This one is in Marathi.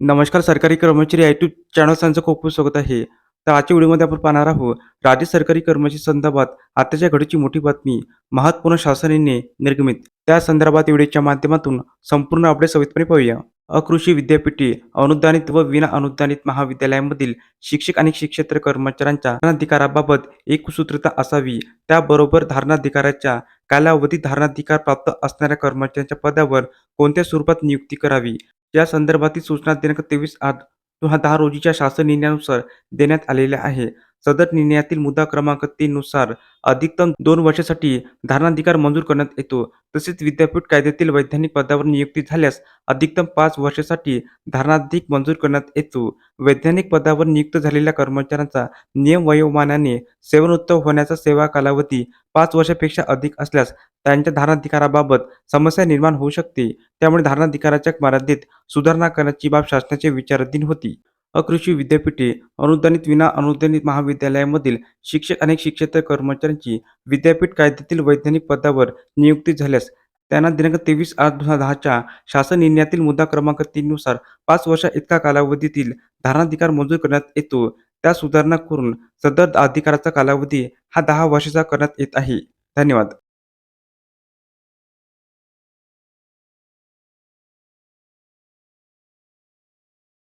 नमस्कार सरकारी कर्मचारी यूट्यूब चॅनल त्यांचं खूप खूप स्वागत आहे. तर आजच्या व्हिडिओमध्ये आपण पाहणार आहोत राज्य सरकारी कर्मचारी संदर्भात आताच्या घडीची मोठी बातमी महत्त्वपूर्ण शासनाने निर्गमित. त्या संदर्भात व्हिडिओच्या माध्यमातून संपूर्ण अपडेट सविस्तरपणे पाहूया. अकृषी विद्यापीठे अनुदानित व विना अनुदानित महाविद्यालयांमधील शिक्षक आणि शिक्षेत्र कर्मचाऱ्यांच्या धारणाधिकाराबाबत एक सूत्रता असावी. त्याबरोबर धारणाधिकाराच्या कालावधीत धारणाधिकार प्राप्त असणाऱ्या कर्मचाऱ्यांच्या पदावर कोणत्या स्वरूपात नियुक्ती करावी? या संदर्भातील सूचना दिनांक तेवीस आठ दोन हजार दहा रोजीच्या शासन निर्णयानुसार देण्यात आलेल्या आहे. सदर निर्णयातील मुद्दा क्रमांक तीन नुसार अधिकतम दोन वर्षासाठी धारणाधिकार मंजूर करण्यात येतो. तसेच विद्यापीठ कायद्यातील वैधानिक पदावर नियुक्ती झाल्यास अधिकतम पाच वर्षासाठी धारणाधिक मंजूर करण्यात येतो. वैधानिक पदावर नियुक्त झालेल्या कर्मचाऱ्यांचा नियम वयोमानाने सेवनोत्तर होण्याचा सेवा कालावधी पाच वर्षापेक्षा अधिक असल्यास त्यांच्या धारणाधिकाराबाबत समस्या निर्माण होऊ शकते. त्यामुळे धारणाधिकाराच्या मर्यादेत सुधारणा करण्याची बाब शासनाच्या विचाराधीन होती. अकृषी विद्यापीठे अनुदानित विना अनुदानित महाविद्यालयामधील शिक्षक आणि शिक्षेतर कर्मचाऱ्यांची विद्यापीठ कायद्यातील वैज्ञानिक पदावर नियुक्ती झाल्यास त्यांना दिनांक तेवीस आठ दोन हजार दहाच्या शासन निर्णयातील मुद्दा क्रमांक तीननुसार पाच वर्षा इतका कालावधीतील धारणाधिकार मंजूर करण्यात येतो. त्या सुधारणा करून सदर अधिकाराचा कालावधी हा दहा वर्षाचा करण्यात येत आहे. धन्यवाद.